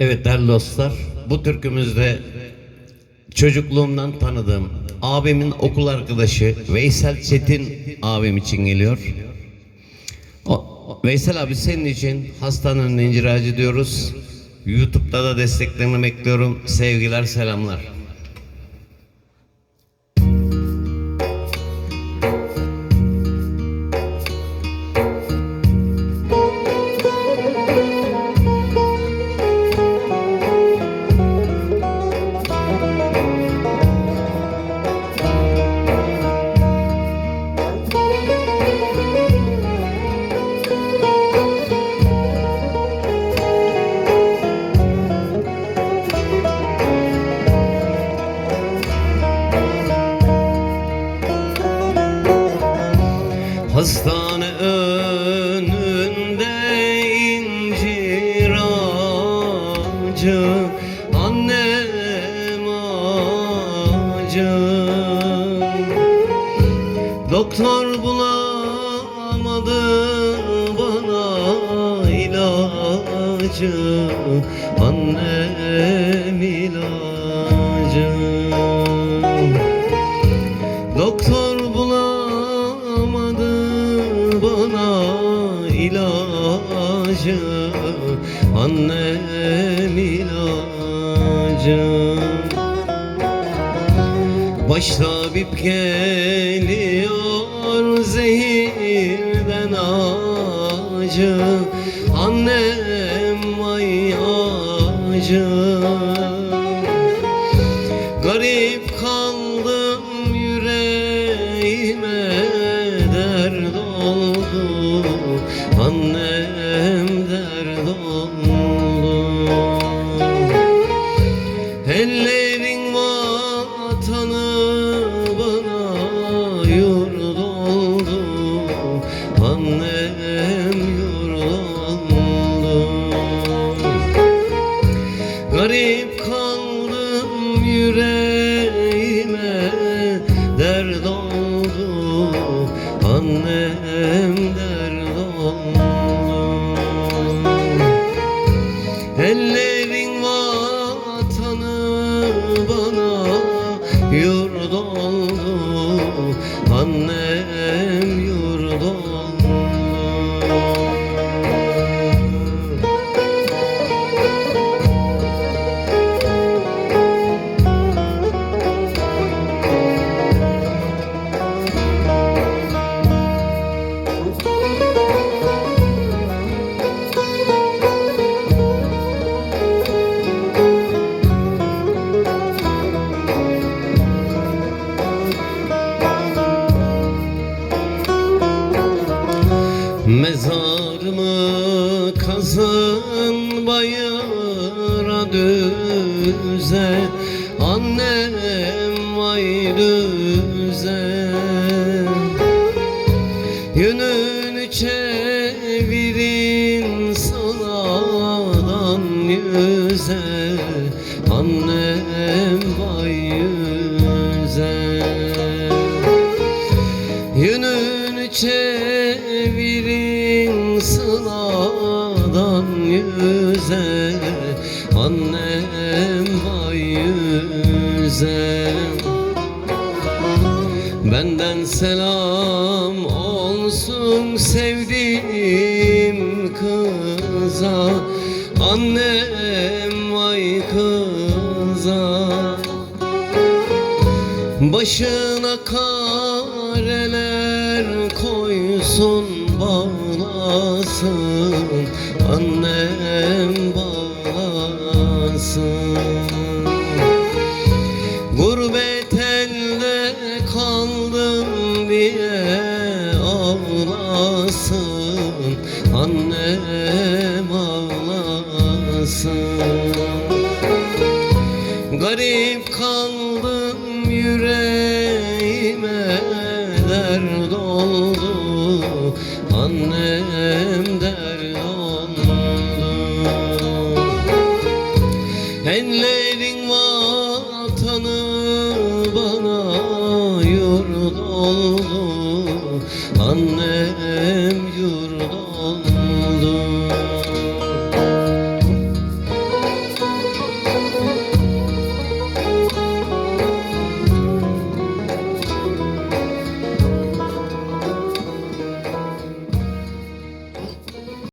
Evet değerli dostlar, bu türkümüzde çocukluğumdan tanıdığım abimin okul arkadaşı Veysel Çetin abim için geliyor. O, Veysel abi senin için hastanın incir ağacı diyoruz. YouTube'da da desteklerini bekliyorum. Sevgiler, selamlar. Hastane önünde incir ağacı Doktor bulamadı bana ilacı Annem ilacı. Doktor bulamadı bana ilacı Annem ilacı. Başta bip geliyor acı Annem Garip kaldım yüreğime dert oldu. Annem dert oldu Garip kaldım yüreğime dert oldu. Annem dert oldu. Ellerin vatanı bana yurt oldu. Annem yurt oldu Mezarımı kazın bayıra düze? Annem vay düze. Yönünü çevirin sanadan yüze. Annem vay yüze yüze Annem vay yüze. Benden selam olsun sevdiğim kıza Annem vay kıza. Başına kareler koysun bağlasın Annem ağlasın Annem ağlasın. Garip kaldım yüreğime Dert oldu annem Annem yurt oldu.